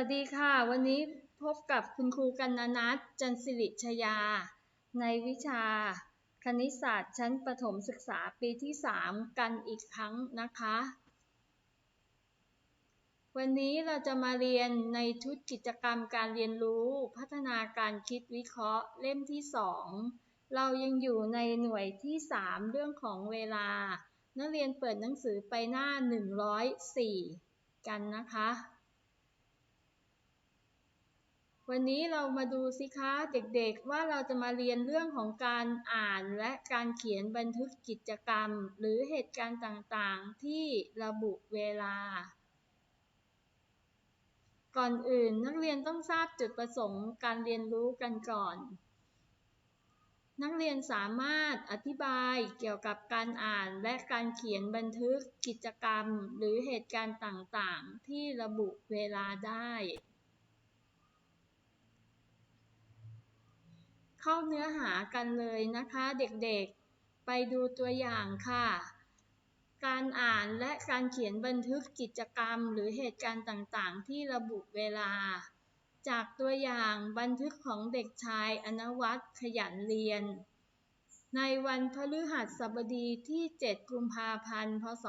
วัสดีค่ะ วันนี้พบกับคุณครูกันนนัทจันสิริชยา ในวิชา คณิตศาสตร์ชั้นประถมศึกษาปีที่ 3 กันอีกครั้งนะคะ วันนี้เราจะมาเรียนในชุดกิจกรรมการเรียนรู้พัฒนาการคิดวิเคราะห์เล่มที่ 2 เรายังอยู่ในหน่วยที่ 3 เรื่องของเวลา นักเรียนเปิดหนังสือไปหน้า 104 กันนะคะ วันนี้เรามาดูสิคะเด็กๆ ว่าเราจะมาเรียนเรื่องของการอ่านและการเขียนบันทึกกิจกรรม หรือเหตุการณ์ต่างๆ ที่ระบุเวลา ก่อนอื่นนักเรียนต้องทราบจุดประสงค์การเรียนรู้กันก่อน นักเรียนสามารถอธิบายเกี่ยวกับการอ่านและการเขียนบันทึกกิจกรรม หรือเหตุการณ์ต่างๆ ที่ระบุเวลาได้ เข้าเนื้อหากันเลยนะคะเด็กๆ ไปดูตัวอย่างค่ะ การอ่านและการเขียนบันทึกกิจกรรม หรือเหตุการณ์ต่างๆ ที่ระบุเวลา จากตัวอย่างบันทึกของเด็กชายอนวัตขยันเรียน ในวันพฤหัสบดีที่ 7 กุมภาพันธ์ พศ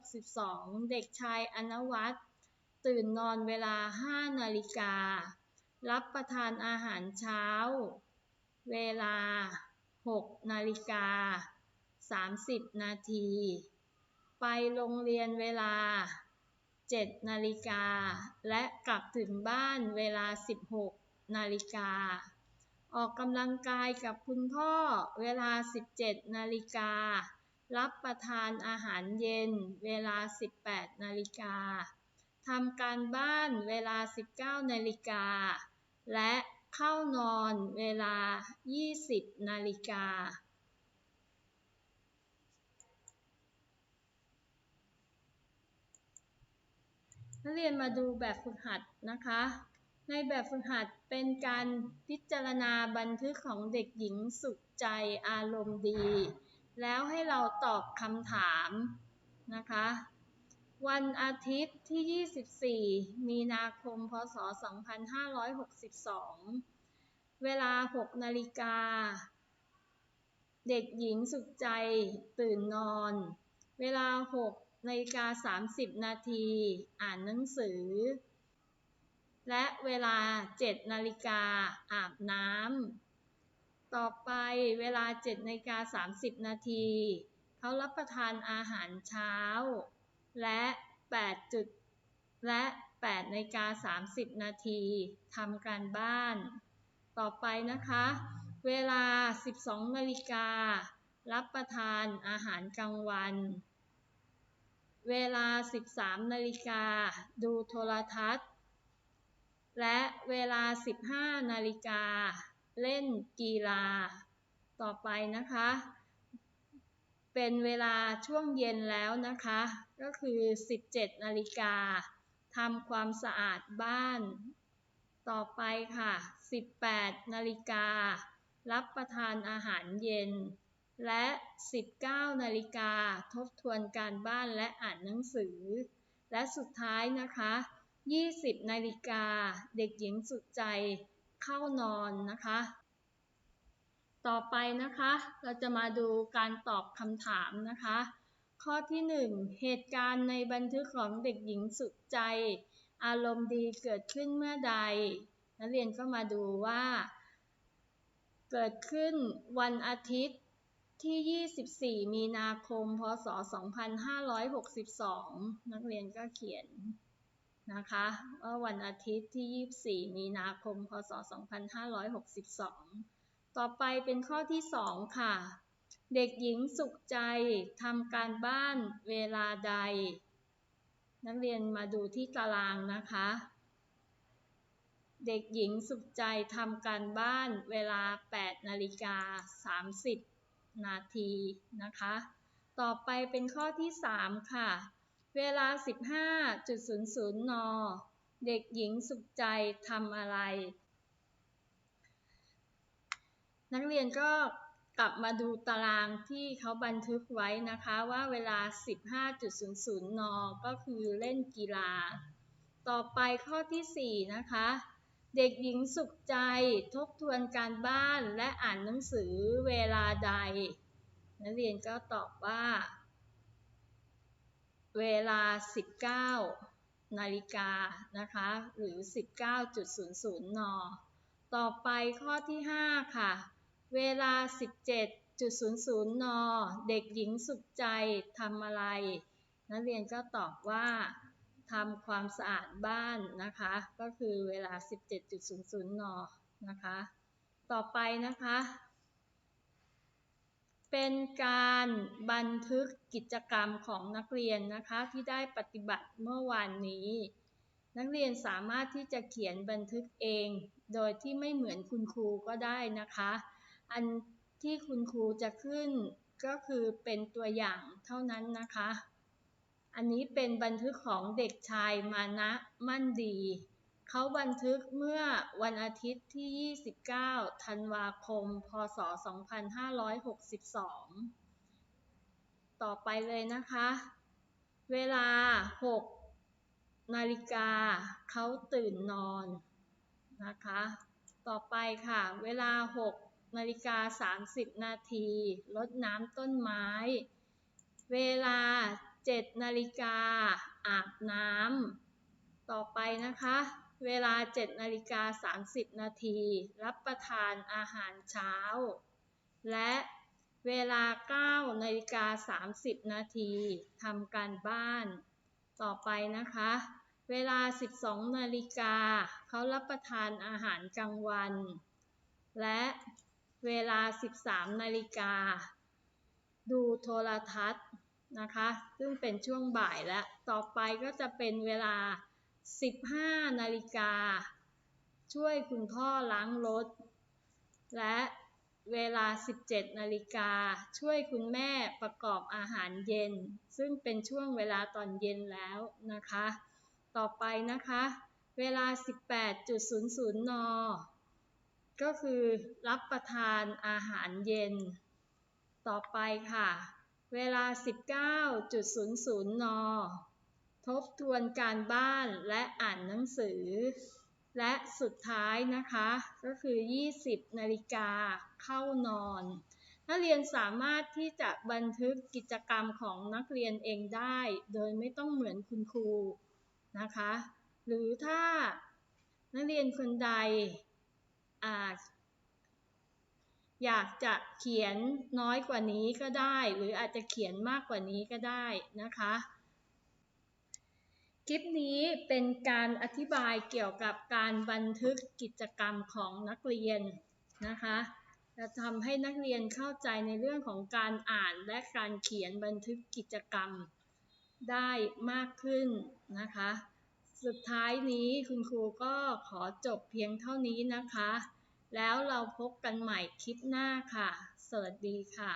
2562 เด็กชายอนวัตตื่นนอนเวลา 5 นาฬิกา รับประทานอาหารเช้า เวลา 6 นาฬิกา 30 นาที ไปโรงเรียนเวลา 7 นาฬิกา และกลับถึงบ้านเวลา 16 นาฬิกา ออกกำลังกายกับคุณพ่อเวลา 17 นาฬิการับประทานอาหารเย็นเวลา 18 นาฬิกาทำการบ้านเวลา 19 นาฬิกา และเข้านอนเวลา 20 นาฬิกา นักเรียนมาดูแบบฝึกหัดนะคะ ในแบบฝึกหัดเป็นการพิจารณาบันทึกของเด็กหญิงสุขใจอารมณ์ดี แล้วให้เราตอบคำถามนะคะ วันอาทิตย์ที่ 24 มีนาคม พศ 2562 เวลา 6 นาฬิกา เด็กหญิงสุขใจตื่นนอน เวลา 6 นาฬิกา 30 นาที อ่านหนังสือ และเวลา 7 นาฬิกา อาบน้ำ ต่อไปเวลา 7 นาฬิกา 30 นาที เขารับประทานอาหารเช้า และ8จุดและ8นาฬิกา30 นาทีทำการบ้าน ต่อไปนะคะ เวลา 12 นาฬิกา รับประทานอาหารกลางวัน เวลา 13 นาฬิกา ดูโทรทัศน์ และเวลา 15 นาฬิกา เล่นกีฬา ต่อไปนะคะ เป็นเวลาช่วงเย็นแล้วนะคะ ก็คือ 17 นาฬิกาทำความสะอาดบ้าน ต่อไปค่ะ 18 นาฬิการับประทานอาหารเย็น และ 19 นาฬิกาทบทวนการบ้านและอ่านหนังสือ และสุดท้ายนะคะ 20 นาฬิกาเด็กหญิงสุดใจเข้านอนนะคะ ต่อไปนะคะ เราจะมาดูการตอบคำถามนะคะ ข้อที่ 1 เหตุการณ์ในบันทึกของเด็กหญิงสุดใจ อารมณ์ดีเกิดขึ้นเมื่อใด นักเรียนก็มาดูว่า เกิดขึ้นวันอาทิตย์ที่ 24 มีนาคม พศ 2562 นักเรียนก็เขียนนะคะว่าวันอาทิตย์ที่ 24 มีนาคม พศ 2562 ต่อไปเป็นข้อที่สองค่ะ เด็กหญิงสุขใจทำการบ้านเวลาใด นักเรียนมาดูที่ตารางนะคะ เด็กหญิงสุขใจทำการบ้านเวลา 8 นาฬิกา 30 นาทีนะคะ ต่อไปเป็นข้อที่ 3 ค่ะ เวลา 15.00 น เด็กหญิงสุขใจทำอะไร นักเรียนก็กลับมาดูตารางที่เขาบันทึกไว้นะคะว่าเวลา 15.00 น ก็คือเล่นกีฬา ต่อไปข้อที่ 4 นะคะ เด็กหญิงสุขใจทบทวนการบ้านและอ่านหนังสือเวลาใด นักเรียนก็ตอบว่า เวลา 19 นาฬิกานะคะ หรือ 19.00 น ต่อไปข้อที่ 5 ค่ะ เวลา 17.00 น เด็กหญิงสุขใจทำอะไร นักเรียนก็ตอบว่าทำความสะอาดบ้านนะคะ ก็คือเวลา 17.00 น นะคะ ต่อไปนะคะ เป็นการบันทึกกิจกรรมของนักเรียนนะคะที่ได้ปฏิบัติเมื่อวานนี้ นักเรียนสามารถที่จะเขียนบันทึกเอง โดยที่ไม่เหมือนคุณครูก็ได้นะคะ อันที่คุณครูจะขึ้นก็คือเป็นตัวอย่างเท่านั้นนะคะ อันนี้เป็นบันทึกของเด็กชายมานะมั่นดี เขาบันทึกเมื่อวันอาทิตย์ที่ 29 ธันวาคม พศ 2562 ต่อไปเลยนะคะ เวลา 6 นาฬิกาเขาตื่นนอนนะคะ ต่อไปค่ะ เวลา 6 นาฬิกา 30 นาทีรดน้ำต้นไม้ เวลา 7 นาฬิกาอาบน้ำต่อไปนะคะ เวลา 7 นาฬิกา 30 นาที รับประทานอาหารเช้า และเวลา 9 นาฬิกา 30 นาทีทำการบ้าน ต่อไปนะคะ เวลา 12 นาฬิกาเขารับประทานอาหารกลางวัน และ เวลา 13 นาฬิกา ดูโทรทัศน์นะคะ ซึ่งเป็นช่วงบ่ายและต่อไปก็จะเป็นเวลา 15 นาฬิกา ช่วยคุณพ่อล้างรถ และเวลา 17 นาฬิกา ช่วยคุณแม่ประกอบอาหารเย็น ซึ่งเป็นช่วงเวลาตอนเย็นแล้วนะคะ ต่อไปนะคะ เวลา 18.00 น ก็คือรับประทานอาหารเย็น ต่อไปค่ะ เวลา 19.00 น ทบทวนการบ้านและอ่านหนังสือ และสุดท้ายนะคะ ก็คือ 20 นาฬิกาเข้านอนนักเรียนสามารถที่จะบันทึกกิจกรรมของนักเรียนเองได้ โดยไม่ต้องเหมือนคุณครูนะคะ หรือถ้านักเรียนคนใด อาจ อยากจะเขียนน้อยกว่านี้ก็ได้ หรืออาจจะเขียนมากกว่านี้ก็ได้นะคะ คลิปนี้เป็นการอธิบายเกี่ยวกับการบันทึกกิจกรรมของนักเรียนนะคะจะทำให้นักเรียนเข้าใจในเรื่องของการอ่านและการเขียนบันทึกกิจกรรมได้มากขึ้นนะคะ สุดท้ายนี้คุณครูก็ขอจบเพียงเท่านี้นะคะ แล้วเราพบกันใหม่คลิปหน้าค่ะ สวัสดีค่ะ